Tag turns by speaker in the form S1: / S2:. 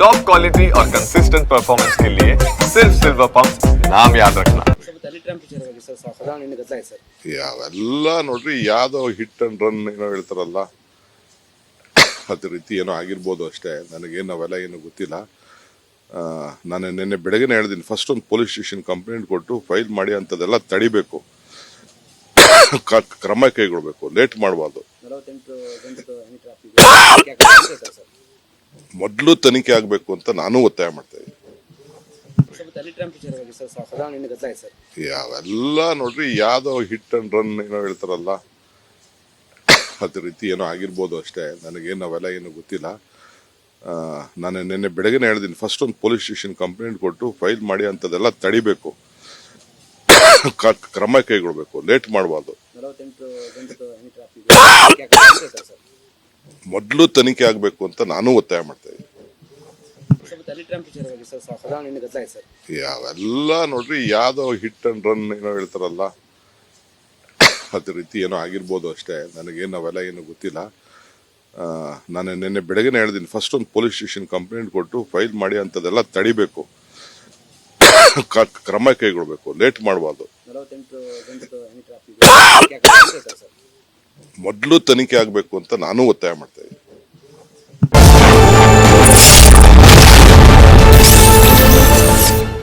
S1: Top quality और consistent performance के लिए सिर्फ सिल्वर पंप नाम याद रखना
S2: ಸ್ವಲ್ಪ ತಲೆ ಟ್ರಂಪ್ ವಿಚಾರವಾಗಿ ಸರ್ ಸಾಧಾರಣ ಇನ್ನು ಗದ್ದಲ ಸರ್
S3: ಯಾವೆಲ್ಲ ನೋಡ್ರಿ ಯಾವ್ದೋ ಹಿಟ್ ಅಂಡ್ ರನ್ ಏನೋ ಹೇಳ್ತಾರಲ್ಲ ಅದೇ ರೀತಿ ಏನೋ ಆಗಿರ್ಬೋದು ಅಷ್ಟೇ ನನಗೇನು ಅವೆಲ್ಲ ಏನು ಗೊತ್ತಿಲ್ಲ ಆ, ನಾನು ನಿನ್ನೆ ಬೆಳಗ್ಗೆ ಹೇಳಿದ್ದೀನಿ ಫಸ್ಟ್ ಒಂದು ಪೊಲೀಸ್ ಸ್ಟೇಷನ್ ಕಂಪ್ಲೇಂಟ್ ಕೊಟ್ಟು ಫೈಲ್ ಮಾಡಿ ಅಂಥದ್ದೆಲ್ಲ ತಡಿಬೇಕು ಕ- ಕ್ರಮ ಕೈಗೊಳ್ಬೇಕು ಲೇಟ್ ಮಾಡಬಾರ್ದು
S2: ನಲವತ್ತೆಂಟು ಗಂಟು ಹನಿ ಟ್ರಾಫಿಕ್ ಸರ್
S3: ಮೊದಲು ತನಿಖೆ ಆಗಬೇಕು ಅಂತ ನಾನು ಒತ್ತಾಯ ಮಾಡ್ತಾ ಇದ್ದೀನಿ. ಯಾವೆಲ್ಲ ನೋಡ್ರಿ ಯಾವ್ದೋ ಹಿಟ್ ಅಂಡ್ ರನ್ ಏನೋ ಹೇಳ್ತಾರಲ್ಲ ಅದು ರೀತಿ ಏನೋ ಆಗಿರ್ಬೋದು ಅಷ್ಟೇ. ನನಗೇನು ಅವೆಲ್ಲ ಏನು ಗೊತ್ತಿಲ್ಲ. ನಾನು ನಿನ್ನೆ ಬೆಳಗ್ಗೆ ಹೇಳಿದ್ದೀನಿ ಫಸ್ಟ್ ಒಂದು ಪೊಲೀಸ್ ಸ್ಟೇಷನ್ ಕಂಪ್ಲೇಂಟ್ ಕೊಟ್ಟು ಫೈಲ್ ಮಾಡಿ ಅಂಥದ್ದೆಲ್ಲ ತಡಿಬೇಕು. ಕ್ರಮ ಕೈಗೊಳ್ಬೇಕು ಲೇಟ್ ಮಾಡಬಾರ್ದು
S2: ನಲವತ್ತೆಂಟು ಗಂಟು ಹನಿ ಟ್ರಾಫಿಕ್ ಸರ್
S3: ಮೊದಲು ತನಿಖೆ ಆಗಬೇಕು ಅಂತ ನಾನು ಒತ್ತಾಯ ಮಾಡ್ತಾ ಇದ್ದೀನಿ. ಯಾವೆಲ್ಲ ನೋಡ್ರಿ ಯಾವ್ದೋ ಹಿಟ್ ಅಂಡ್ ರನ್ ಏನೋ ಹೇಳ್ತಾರಲ್ಲ. ಅದೇ ರೀತಿ ಏನೋ ಆಗಿರ್ಬೋದು ಅಷ್ಟೇ. ನನಗೇನು ಅವೆಲ್ಲ ಏನು ಗೊತ್ತಿಲ್ಲ. ನಾನು ನಿನ್ನೆ ಬೆಳಗ್ಗೆ ಹೇಳಿದ್ದೀನಿ ಫಸ್ಟ್ ಒಂದು ಪೊಲೀಸ್ ಸ್ಟೇಷನ್ ಕಂಪ್ಲೇಂಟ್ ಕೊಟ್ಟು ಫೈಲ್ ಮಾಡಿ ಅಂಥದ್ದೆಲ್ಲ ತಡಿಬೇಕು. ಕ್ರಮ ಕೈಗೊಳ್ಬೇಕು ಲೇಟ್ ಮಾಡಬಾರ್ದು. ಮೊದಲು ತನಿಖೆ ಆಗಬೇಕು ಅಂತ ನಾನು ಒತ್ತಾಯ ಮಾಡ್ತಾ